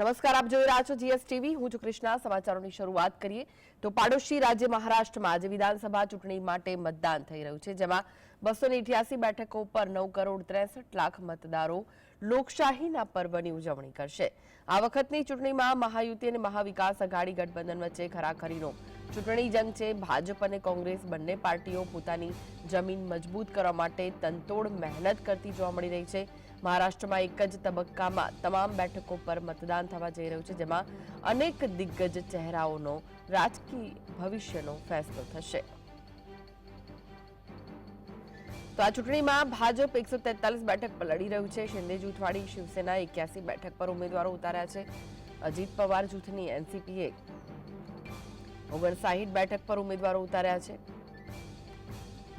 નમસ્કાર, આપ જોઈ રહ્યા છો જીએસ ટીવી હું છું કૃષ્ણા. સમાચારોની શરૂઆત કરીએ તો પાડોશી રાજ્ય મહારાષ્ટ્રમાં આજે વિધાનસભા ચૂંટણી માટે મતદાન થઈ રહ્યું છે, જેમાં બસો બેઠકો પર નવ કરોડ ત્રેસઠ લાખ મતદારો લોકશાહીના પર્વની ઉજવણી કરશે. આ વખતની ચૂંટણીમાં મહાયુતિ અને મહાવિકાસ અઘાડી ગઠબંધન વચ્ચે ખરાખરીનો ચૂંટણી જંગ છે. ભાજપ અને કોંગ્રેસ બંને પાર્ટીઓ પોતાની જમીન મજબૂત કરવા માટે તનતોડ મહેનત કરતી જોવા મળી રહી છે. મહારાષ્ટ્રમાં એક જ તબક્કામાં તમામ બેઠકો પર મતદાન થવા જઈ રહ્યું છે, જેમાં અનેક દિગ્ગજ ચહેરાઓનો રાજકીય ભવિષ્યનો ફેસલો થશે. તો આ ચૂંટણીમાં ભાજપ એકસો તેતાલીસ બેઠક પર લડી રહ્યું છે. શિંદે જૂથવાળી શિવસેના એક્યાસી બેઠક પર ઉમેદવારો ઉતાર્યા છે. અજીત પવાર જૂથની એનસીપીએ ઓગણસાહીઠ બેઠક પર ઉમેદવારો ઉતાર્યા છે.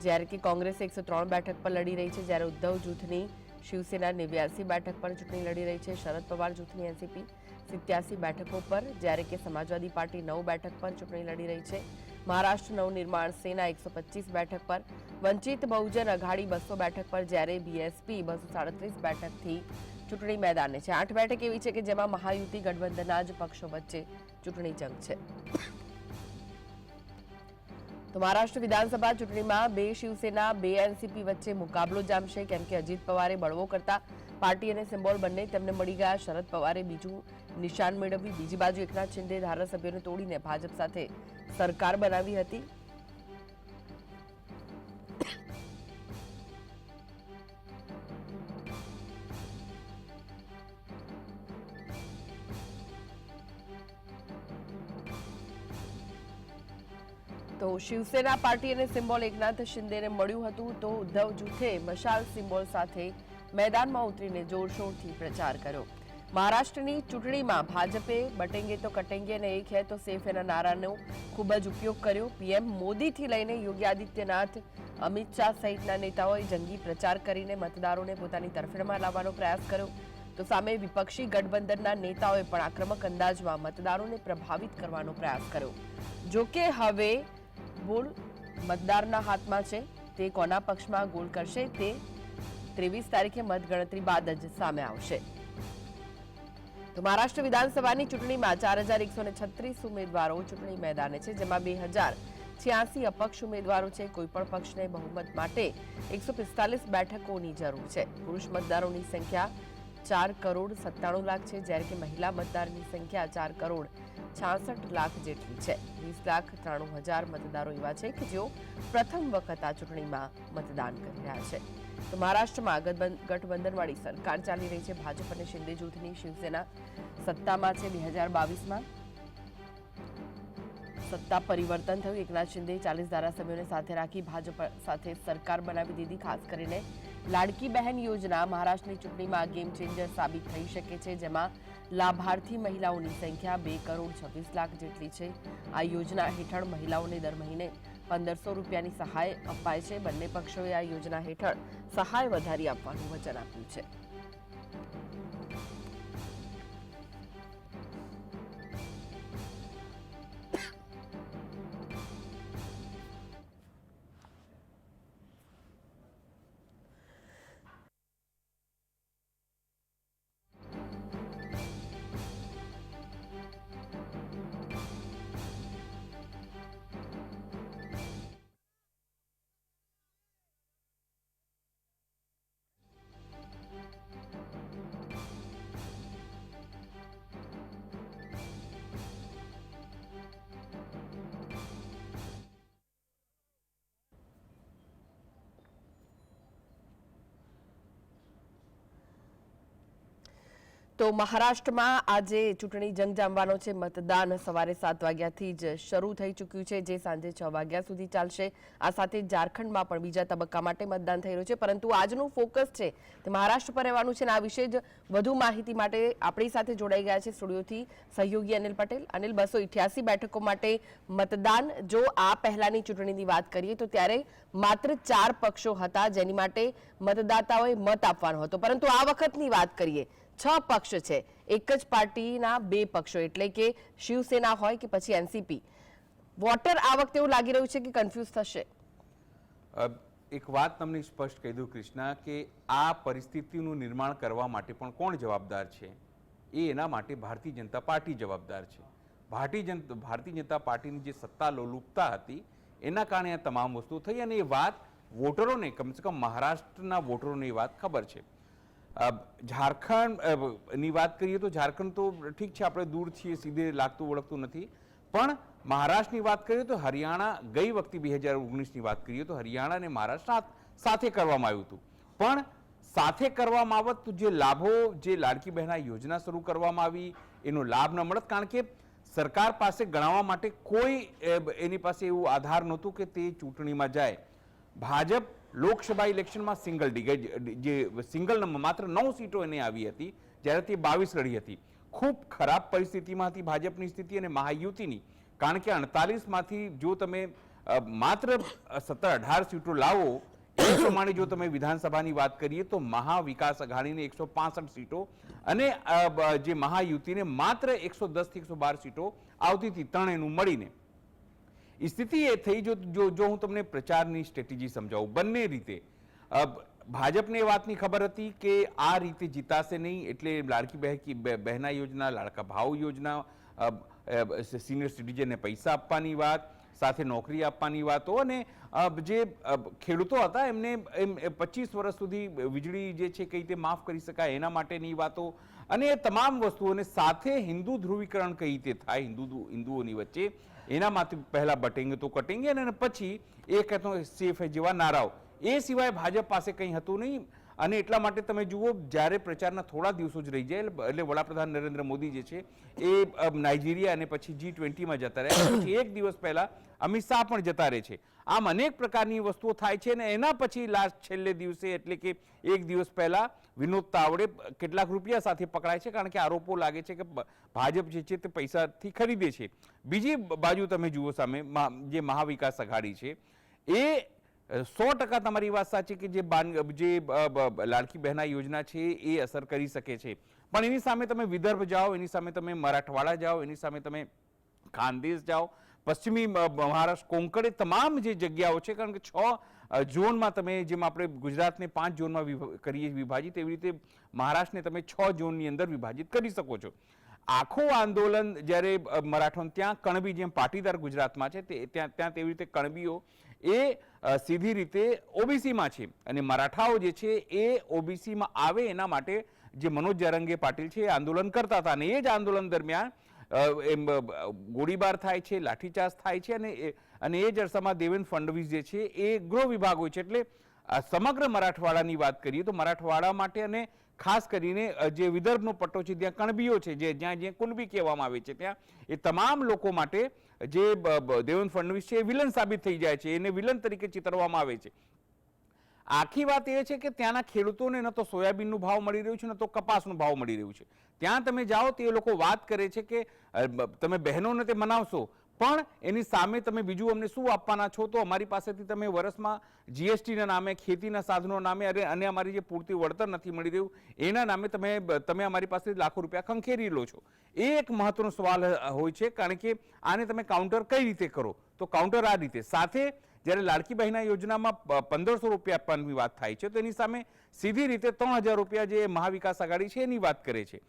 જ્યારે કે કોંગ્રેસ એકસો ત્રણ બેઠક પર લડી રહી છે, જ્યારે ઉદ્ધવ જૂથની શિવસેના નેવ્યાસી બેઠક પર ચૂંટણી લડી રહી છે. શરદ પવાર જૂથની એનસીપી સિત્યાસી બેઠકો પર, જ્યારે કે સમાજવાદી પાર્ટી નવ બેઠક પર ચૂંટણી લડી રહી છે. મહારાષ્ટ્ર નવનિર્માણ સેના એકસો પચીસ બેઠક પર, વંચિત બહુજન અઘાડી બસો બેઠક પર, જ્યારે બીએસપી બસો સાડત્રીસ બેઠકથી ચૂંટણી મેદાને છે. આઠ બેઠક એવી છે કે જેમાં મહાયુતિ ગઠબંધનના જ પક્ષો વચ્ચે ચૂંટણી જંગ છે. તો મહારાષ્ટ્ર વિધાનસભા ચૂંટણીમાં બે શિવસેના, બે એનસીપી વચ્ચે મુકાબલો જામશે. કેમ કે અજીત પવારે બળવો કરતા પાર્ટી અને સિમ્બોલ બંને તેમને મળી ગયા. શરદ પવારે બીજું નિશાન મેળવ્યું. બીજી બાજુ એકનાથ શિંદે ધારાસભ્યોને તોડીને ભાજપ સાથે સરકાર બનાવી હતી. શિવસેના પાર્ટી અને સિમ્બોલ એકનાથ શિંદેને મળ્યું હતું તો ઉદ્ધવ જૂથે મશાલ સિમ્બોલ સાથે મેદાનમાં ઉતરીને જોરશોરથી પ્રચાર કર્યો. મહારાષ્ટ્રની ચૂંટણીમાં ભાજપે બટેંગે તો કટેંગે અને એક હે તો સેફ એના નારાનો ખૂબ જ ઉપયોગ કર્યો. પીએમ મોદીથી લઈને યોગી આદિત્યનાથ, અમિત શાહ સહિતના નેતાઓએ જંગી પ્રચાર કરીને મતદારોને પોતાની તરફેણમાં લાવવાનો પ્રયાસ કર્યો. તો સામે વિપક્ષી ગઠબંધનના નેતાઓએ પણ આક્રમક અંદાજમાં મતદારોને પ્રભાવિત કરવાનો પ્રયાસ કર્યો. જોકે હવે બોલ મતદારના હાથમાં છે. તે કોના પક્ષમાં ગોલ કરશે તે ત્રેવીસ તારીખે મતગણતરી બાદ જ સામે આવશે. તો મહારાષ્ટ્ર વિધાનસભાની ચૂંટણીમાં ચાર હજાર એકસો ને છત્રીસ ઉમેદવારો ચૂંટણી મેદાને છે, જેમાં બે હજાર છ્યાસી અપક્ષ ઉમેદવારો છે. કોઈપણ પક્ષને બહુમત માટે એકસો પિસ્તાલીસ બેઠકોની જરૂર છે. પુરુષ મતદારોની સંખ્યા ચાર કરોડ સત્તાણું લાખ છે, જ્યારે કે મહિલા મતદારની સંખ્યા ચાર કરોડ છાસઠ લાખ જેટલી છે. વીસ લાખ ત્રાણું હજાર મતદારો એવા છે કે જેઓ પ્રથમ વખત આ ચૂંટણીમાં મતદાન કરી રહ્યા છે. તો મહારાષ્ટ્રમાં ગઠબંધનવાળી સરકાર ચાલી રહી છે. ભાજપ અને શિંદે જૂથની શિવસેના સત્તામાં છે બે હજાર બાવીસમાં. સત્તા પરિવર્તન થયું. એકનાથ શિંદે ચાલીસ ધારાસભ્યોને સાથે રાખી ભાજપ સાથે સરકાર બનાવી દીધી, ખાસ કરીને લાડકી બહેન યોજના મહારાષ્ટ્રની ચૂંટણીમાં ગેમ ચેન્જર સાબિત થઈ શકે છે, જેમાં લાભાર્થી મહિલાઓની સંખ્યા બે કરોડ છવ્વીસ લાખ જેટલી છે. આ યોજના હેઠળ મહિલાઓને દર મહિને પંદરસો રૂપિયાની સહાય અપાય છે. બંને પક્ષોએ આ યોજના હેઠળ સહાય વધારી આપવાનું વચન આપ્યું છે. તો મહારાષ્ટ્રમાં આજે ચૂંટણી જંગ જામવાનો છે મતદાન. સવારે સાત વાગ્યાથી જ શરૂ થઈ ચૂક્યું છે, જે સાંજે છ વાગ્યા સુધી ચાલશે. આ સાથે ઝારખંડમાં પણ બીજા તબક્કા માટે મતદાન થઈ રહ્યું છે, પરંતુ આજનું ફોકસ છે તે મહારાષ્ટ્ર પર રહેવાનું છે અને આ વિશે જ વધુ માહિતી માટે આપણી સાથે જોડાઈ ગયા છે સ્ટુડિયોથી સહયોગી અનિલ પટેલ. અનિલ, બસો ઇઠ્યાસી બેઠકો માટે મતદાન. જો આ પહેલાની ચૂંટણીની વાત કરીએ તો ત્યારે માત્ર ચાર પક્ષો હતા જેની માટે મતદાતાઓએ મત આપવાનો હતો. પરંતુ આ વખતની વાત કરીએ છ પક્ષ છે. એક જ પાર્ટીના બે પક્ષો, એટલે કે શિવસેના હોય કે પછી એનસીપી. વોટર આ વખતે એવું લાગી રહ્યું છે કે કન્ફ્યુઝ થશે? એક વાત તમને સ્પષ્ટ કહી દઉં, કૃષ્ણા, કે આ પરિસ્થિતિનું નિર્માણ કરવા માટે પણ કોણ જવાબદાર છે? એ એના માટે ભારતીય જનતા પાર્ટી જવાબદાર છે. ભારતીય જનતા ભારતીય જનતા પાર્ટીની જે સત્તા લોલુપતા હતી, એના કારણે આ તમામ વસ્તુ થઈ. અને એ વાત વોટરોને કમસે કમ મહારાષ્ટ્રના વોટરોને એ વાત ખબર છે. ઝારખંડની વાત કરીએ તો ઝારખંડ તો ઠીક છે, આપણે દૂર છીએ, સીધે લાગતું ઓળખતું નથી. પણ મહારાષ્ટ્રની વાત કરીએ તો હરિયાણા ગઈ વખતે બે હજાર ઓગણીસની વાત કરીએ તો હરિયાણા અને મહારાષ્ટ્ર સાથે કરવામાં આવ્યું હતું. પણ સાથે કરવામાં આવત તો જે લાભો, જે લાડકી બહેના યોજના શરૂ કરવામાં આવી, એનો લાભ ન મળત. કારણ કે સરકાર પાસે ગણાવવા માટે કોઈ એની પાસે એવું આધાર નહોતું કે તે ચૂંટણીમાં જાય. ભાજપ લોકસભા ઇલેક્શનમાં સિંગલ જે સિંગલ માત્ર નવ સીટો એને આવી હતી જ્યારે તે બાવીસ લડી હતી. ખૂબ ખરાબ પરિસ્થિતિમાં હતી ભાજપની સ્થિતિ અને મહાયુતિની. કારણ કે અડતાલીસમાંથી જો તમે માત્ર સત્તર અઢાર સીટો લાવો, એ પ્રમાણે જો તમે વિધાનસભાની વાત કરીએ તો મહાવિકાસ અઘાડીને એકસો પાસઠ સીટો અને જે મહાયુતિને માત્ર એકસો દસથી એકસો બાર સીટો આવતી હતી ત્રણેયનું મળીને. સ્થિતિ એ થઈ જો જો હું તમને પ્રચારની સ્ટ્રેટેજી સમજાવું. બંને રીતે. ભાજપને એ વાતની ખબર હતી કે આ રીતે જીતાશે નહીં એટલે લાડકી બહેકી બહેના યોજના, લાડકા ભાવ યોજના સિનિયર સિટીઝનને પૈસા આપવાની વાત, સાથે નોકરી આપવાની વાતો અને જે ખેડૂતો હતા એમને એમ પચીસ વર્ષ સુધી વીજળી જે છે કઈ રીતે માફ કરી શકાય એના માટેની વાતો અને એ તમામ વસ્તુઓને સાથે હિન્દુ ધ્રુવીકરણ કઈ રીતે થાય હિન્દુ હિન્દુઓની વચ્ચે એનામાંથી પહેલાં બટેંગે તો કટેંગે અને પછી એ કહેતો સેફ જેવા નારાઓ એ સિવાય ભાજપ પાસે કંઈ હતું નહીં. અને એટલા માટે તમે જુઓ, જ્યારે પ્રચારના થોડા દિવસો જ રહી જાય, એટલે વડાપ્રધાન નરેન્દ્ર મોદી જે છે, એ નાઇજીરિયા અને પછી જી ટ્વેન્ટીમાં જતા રહ્યા. પછી એક દિવસ પહેલાં અમિત શાહ પણ જતા રહે છે. આમ અનેક પ્રકારની વસ્તુઓ થાય છે અને એના પછી લાસ્ટ છેલ્લે દિવસે, એટલે કે એક દિવસ પહેલાં વિનોદ તાવડે કેટલાક રૂપિયા સાથે પકડાય છે, કારણ કે આરોપો લાગે છે કે ભાજપ જે છે તે પૈસાથી ખરીદે છે. બીજી બાજુ તમે જુઓ સામે જે મહાવિકાસ અઘાડી છે, એ સો ટકા તમારી વાત સાચી કે જે બાન, જે લાડકી બહેના યોજના છે એ અસર કરી શકે છે. પણ એની સામે તમે વિદર્ભ જાઓ, એની સામે તમે મરાઠવાડા જાઓ, એની સામે તમે ખાનદેશ જાઓ, પશ્ચિમી મહારાષ્ટ્ર, કોંકણ તમામ જે જગ્યાઓ છે, કારણ કે છ ઝોનમાં તમે જેમ આપણે ગુજરાતને પાંચ ઝોનમાં કરીએ વિભાજિત, એવી રીતે મહારાષ્ટ્રને તમે છ ઝોનની અંદર વિભાજિત કરી શકો છો. આખું આંદોલન જ્યારે મરાઠોન ત્યાં કણબી જેમ પાટીદાર ગુજરાતમાં છે, તે, ત્યાં ત્યાં તેવી રીતે કણબીઓ એ સીધી રીતે ઓબીસીમાં છે. અને મરાઠાઓ જે છે એ ઓબીસીમાં આવે એના માટે જે મનોજ જરંગે પાટીલ છે એ આંદોલન કરતા હતા. અને એ જ આંદોલન દરમિયાન એમ ગોળીબાર થાય છે, લાઠીચાર્જ થાય છે અને અને એ જ અરસામાં દેવેન્દ્ર ફડણવીસ જે છે એ ગૃહ વિભાગ હોય છે. એટલે સમગ્ર મરાઠવાડાની વાત કરીએ તો મરાઠવાડા માટે અને ખાસ કરીને જે વિદર્ભનો પટ્ટો છે, ત્યાં કણબીઓ છે, જે જ્યાં જ્યાં કુણબી કહેવામાં આવે છે, ત્યાં એ તમામ લોકો માટે જે દેવેન્દ્ર ફડણવીસ છે એ વિલન સાબિત થઈ જાય છે, એને વિલન તરીકે ચિતરવામાં આવે છે. આખી વાત એ છે કે ત્યાંના ખેડૂતોને ન તો સોયાબીનનો ભાવ મળી રહ્યું છે, ન તો કપાસનો ભાવ મળી રહ્યું છે. ત્યાં તમે જાઓ તે લોકો વાત કરે છે કે તમે બહેનોને તે મનાવશો પણ એની સામે તમે બીજું અમને શું આપવાના છો? તો અમારી પાસેથી તમે વર્ષમાં જીએસટીના નામે, ખેતીના સાધનો નામે અરે અને અમારી જે પૂરતી વળતર નથી મળી રહ્યું, એના નામે તમે તમે અમારી પાસે લાખો રૂપિયા ખંખેરી લો છો. એ એક મહત્વનો સવાલ હોય છે, કારણ કે આને તમે કાઉન્ટર કઈ રીતે કરો? તો કાઉન્ટર આ રીતે. સાથે જ્યારે લાડકી યોજનામાં પંદરસો રૂપિયા આપવાની વાત થાય છે, તો એની સામે સીધી રીતે ત્રણ હજાર રૂપિયા જે મહાવિકાસ આઘાડી છે, એની વાત કરે છે.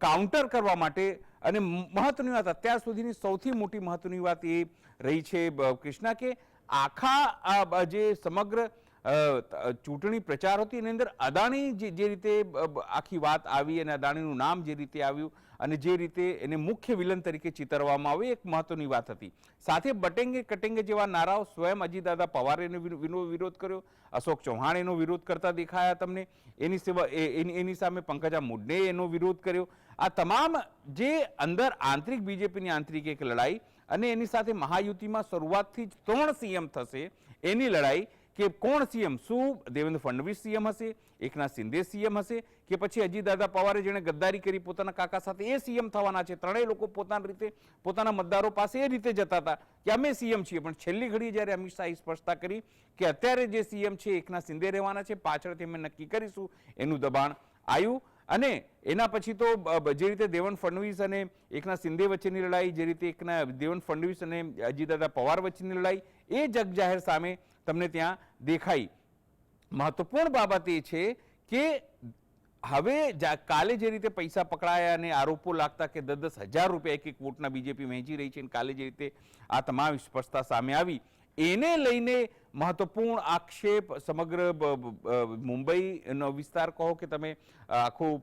કાઉન્ટર કરવા માટે અને મહત્વની વાત અત્યાર સુધીની સૌથી મોટી મહત્વની વાત એ રહી છે કૃષ્ણા, કે આખા જે સમગ્ર ચૂંટણી પ્રચાર હતી, એની અંદર અદાણી જે રીતે આખી વાત આવી અને અદાણીનું નામ જે રીતે આવ્યું અને જે રીતે એને મુખ્ય વિલન તરીકે ચિતરવામાં આવ્યું એક મહત્વની વાત હતી. સાથે બટેંગે કટેંગે જેવા નારાઓ સ્વયં અજીતદાદા પવારે એનો વિરો- વિરો- વિરોધ કર્યો, અશોક ચૌહાણ એનો વિરોધ કરતા દેખાયા તમને, એની સેવા એની સામે પંકજા મુડ્ડે એનો વિરોધ કર્યો. આ તમામ જે અંદર આંતરિક બીજેપીની આંતરિક એક લડાઈ અને એની સાથે મહાયુતિમાં શરૂઆતથી જ ત્રણ સીએમ થશે, એની લડાઈ કે કોણ સીએમ? શું દેવેન્દ્ર ફડણવીસ સીએમ હશે? એકનાથ શિંદે સીએમ હશે? કે પછી અજીતદાદા પવારે જેણે ગદ્દારી કરી પોતાના કાકા સાથે, એ સીએમ થવાના છે? ત્રણેય લોકો પોતાની રીતે, પોતાના મતદારો પાસે એ રીતે જતા હતા કે અમે સીએમ છીએ. પણ છેલ્લી ઘડી જ્યારે અમિત શાહે સ્પષ્ટતા કરી કે અત્યારે જે સીએમ છે, એકનાથ શિંદે રહેવાના છે, પાછળથી અમે નક્કી કરીશું એનું દબાણ આવ્યું. અને એના પછી તો જે રીતે દેવન ફડણવીસ અને એકના સિંધે વચ્ચેની લડાઈ, જે રીતે એકના દેવન ફડણવીસ અને અજીતદાદા પવાર વચ્ચેની લડાઈ, એ જગ જાહેર સામે તમને ત્યાં દેખાઈ. મહત્વપૂર્ણ બાબત એ છે કે હવે કાલે જે રીતે પૈસા પકડાયા અને આરોપો લાગતા કે દસ દસ હજાર રૂપિયા એક એક વોટના બીજેપી વહેંચી રહી છે અને કાલે જે રીતે આ તમામ સ્પષ્ટતા સામે આવી એને લઈને મહત્વપૂર્ણ આક્ષેપ સમગ્ર મુંબઈનો વિસ્તાર કહો કે તમે આખું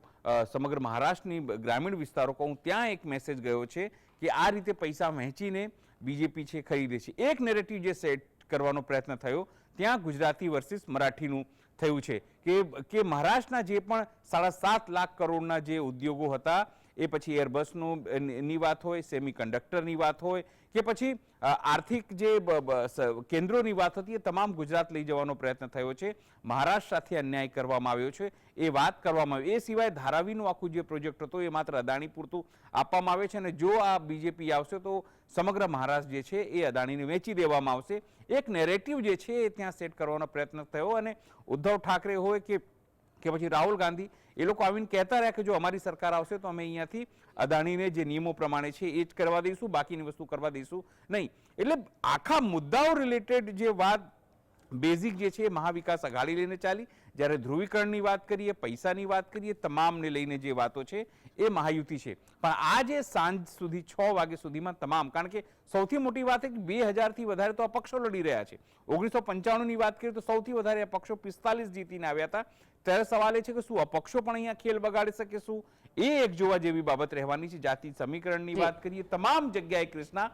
સમગ્ર મહારાષ્ટ્રની ગ્રામીણ વિસ્તારો કહું ત્યાં એક મેસેજ ગયો છે કે આ રીતે પૈસા વહેંચીને બીજેપી છે ખરીદે છે. એક નેરેટિવ જે સેટ કરવાનો પ્રયત્ન થયો, ત્યાં ગુજરાતી વર્સિસ મરાઠીનું થયું છે કે કે મહારાષ્ટ્રના જે પણ સાડા સાત લાખ કરોડના જે ઉદ્યોગો હતા, એ પછી એરબસનું ની વાત હોય સેમી કંડક્ટરની વાત હોય કે પછી આર્થિક જે કેન્દ્રોની વાત હતી એ તમામ ગુજરાત લઈ જવાનો પ્રયત્ન થયો છે. મહારાષ્ટ્ર સાથે અન્યાય કરવામાં આવ્યો છે. એ વાત કરવામાં આવી. એ સિવાય ધારાવીનું આખું જે પ્રોજેક્ટ હતો એ માત્ર અદાણી પૂરતું આપવામાં આવે છે અને જો આ બીજેપી આવશે તો સમગ્ર મહારાષ્ટ્ર જે છે એ અદાણીને વેચી દેવામાં આવશે. એક નેરેટિવ જે છે એ ત્યાં સેટ કરવાનો પ્રયત્ન થયો અને ઉદ્ધવ ઠાકરે હોય કે કે પછી રાહુલ ગાંધી, એ લોકો આવીને કહેતા રહ્યા કે જો અમારી સરકાર આવશે તો અમે અહીંયાથી અદાણીને જે નિયમો પ્રમાણે છે એ જ કરવા દઈશું, બાકીની વસ્તુ કરવા દઈશું નહીં. એટલે આખા મુદ્દાઓ રિલેટેડ જે વાત બેઝિક જે છે મહાવિકાસ આઘાડી લઈને ચાલી. જ્યારે ધ્રુવીકરણની વાત કરીએ, પૈસાની વાત કરીએ, તમામને લઈને જે વાતો છે એ મહાયુતિ છે. પણ આજે સાંજ સુધી છ વાગે સુધીમાં તમામ, કારણ કે સૌથી મોટી વાત એ કે બે હજારથી વધારે તો આ પક્ષો લડી રહ્યા છે. ઓગણીસો પંચાણુંની વાત કરીએ તો સૌથી વધારે આ પક્ષો પિસ્તાલીસ જીતીને આવ્યા હતા. ત્યારે સવાલ એ છે કે શું અપક્ષો પણ અહીંયા ખેલ બગાડી શકે શું? એ એક જોવા જેવી બાબત રહેવાની છે. જાતિ સમીકરણની વાત કરીએ તમામ જગ્યાએ કૃષ્ણા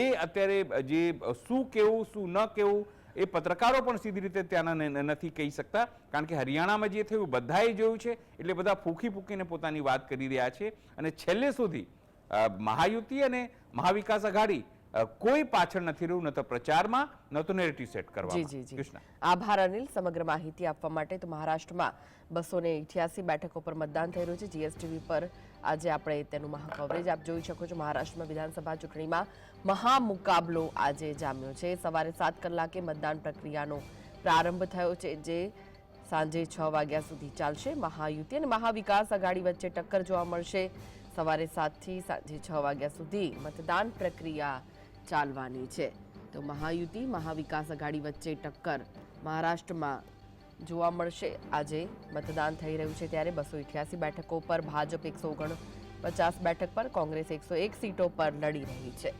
એ અત્યારે જે શું કેવું શું ન કેવું એ પત્રકારો પણ સીધી રીતે ત્યાંના નથી કહી શકતા. કારણ કે હરિયાણામાં જે થયું બધાએ જોયું છે. એટલે બધા ફૂંકી ફૂંકીને પોતાની વાત કરી રહ્યા છે. અને છેલ્લે સુધી મહાયુતિ અને મહાવિકાસ આઘાડી કોઈ પાછળ નથી રહ્યું ન તો પ્રચારમાં ન તો નેરેટિવ સેટ જી કરવામાં. જી જી. કૃષ્ણા. આભાર અનિલ સમગ્ર માહિતી આપવા માટે તો મહારાષ્ટ્રમાં બસો ને ઇઠ્યાસી બેઠકો પર મતદાન થઈ રહ્યું છે. જીએસટીવી પર આજે આપણે તેનું મહા કવરેજ આપ જોઈ શકો છો. મહારાષ્ટ્રમાં વિધાનસભા ચૂંટણીમાં મહામુકાબલો આજે જામ્યો છે. સવારે સાત કલાકે મતદાન પ્રક્રિયાનો પ્રારંભ થયો છે જે સાંજે છ વાગ્યા સુધી ચાલશે. મહાયુતિ અને મહાવિકાસ આઘાડી વચ્ચે ટક્કર જોવા મળશે. સવારે સાતથી સાંજે છ વાગ્યા સુધી મતદાન પ્રક્રિયા ચાલવાની છે. તો મહાયુતિ, મહાવિકાસ આઘાડી વચ્ચે ટક્કર મહારાષ્ટ્રમાં જોવા મળશે. આજે મતદાન થઈ રહ્યું છે ત્યારે બસો ઇઠ્યાસી બેઠકો પર ભાજપ એકસો ઓગણ પચાસ બેઠક પર કોંગ્રેસ એકસો એક સીટો પર લડી રહી છે.